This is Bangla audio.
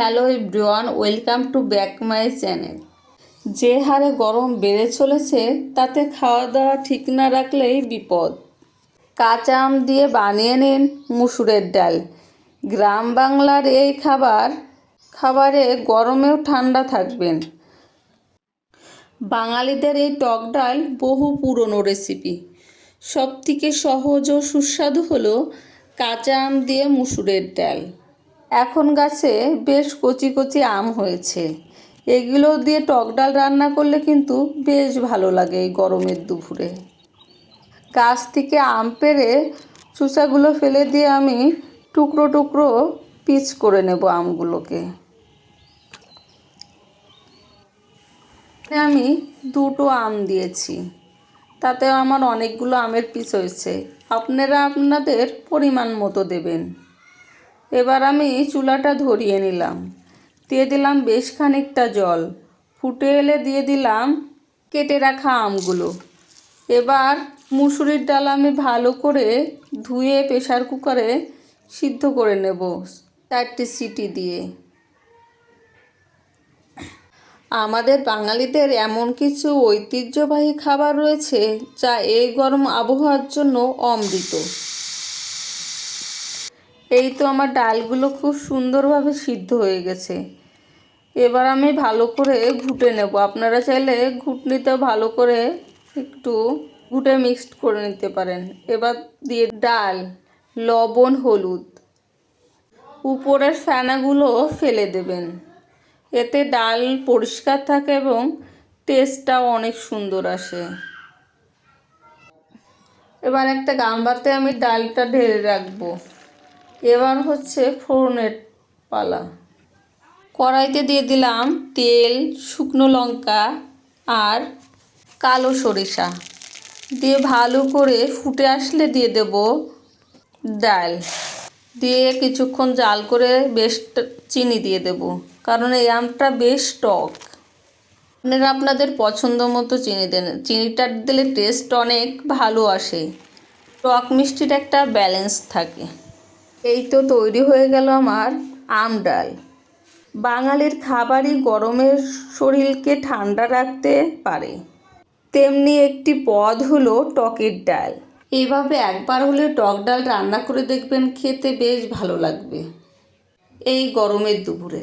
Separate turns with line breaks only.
Hello everyone, welcome to back my channel. যে হারে গরম বেড়ে চলেছে, তাতে খাওয়া দাওয়া ঠিক না রাখলেই বিপদ। কাঁচা আম দিয়ে বানিয়ে নিন মুসুরের ডাল। গ্রাম বাংলার এই খাবার, খাবারে গরমেও ঠান্ডা থাকবেন। বাঙালিদের এই টক ডাল বহু পুরনো রেসিপি। সব থেকে সহজ ও সুস্বাদু হলো কাঁচা আম দিয়ে মুসুরের ডাল। এখন গাছে বেশ কচি কচি আম হয়েছে। এগুলো দিয়ে টক ডাল রান্না করলে কিন্তু বেশ ভালো লাগে এই গরমের দুপুরে। গাছ থেকে আম পেরে চুচাগুলো ফেলে দিয়ে আমি টুকরো টুকরো পিচ করে নেব আমগুলোকে। আমি দুটো আম দিয়েছি। তাতে আমার অনেকগুলো আমের পিস হয়েছে। আপনারা আপনাদের পরিমাণ মতো দেবেন। এবার আমি চুলাটা ধরিয়ে নিলাম। দিয়ে দিলাম বেশ খানিকটা জল। ফুটে এলে দিয়ে দিলাম কেটে রাখা আমগুলো। এবার মুসুরির ডাল আমি ভালো করে ধুয়ে প্রেশার কুকারে সিদ্ধ করে নেব চারটি সিটি দিয়ে। আমাদের বাঙালিদের এমন কিছু ঐতিহ্যবাহী খাবার রয়েছে যা এই গরম আবহাওয়ার জন্য অমৃত। এই তো আমার ডালগুলো খুব সুন্দরভাবে সিদ্ধ হয়ে গেছে। এবার আমি ভালো করে ঘুটে নেব। আপনারা চাইলে ঘুটনিতে ভালো করে একটু ঘুটে মিক্সড করে নিতে পারেন। এবার দিয়ে ডাল, লবণ, হলুদ। উপরের ফেনাগুলো ফেলে দেবেন। এতে ডাল পরিষ্কার থাকে এবং টেস্টটাও অনেক সুন্দর আসে। এবার একটা গামবাতে আমি ডালটা ঢেলে রাখব। এবার হচ্ছে ফোড়নের পালা। কড়াইতে দিয়ে দিলাম তেল, শুকনো লঙ্কা আর কালো সরিষা। দিয়ে ভালো করে ফুটে আসলে দিয়ে দেব ডাল। দিয়ে কিছুক্ষণ জাল করে বেশ চিনি দিয়ে দেব, কারণ এই আমটা বেশ টক। আপনারা আপনাদের পছন্দ মতো চিনি দেন। চিনিটা দিলে টেস্ট অনেক ভালো আসে। টক মিষ্টির একটা ব্যালেন্স থাকে। এই তো তৈরি হয়ে গেল আমার আম ডাল। বাঙালির খাবারই গরমের শরীরকে ঠান্ডা রাখতে পারে। তেমনি একটি পদ হলো টকের ডাল। এভাবে একবার হলে টক ডাল রান্না করে দেখবেন খেতে বেশ ভালো লাগবে। এই গরমের দুপুরে।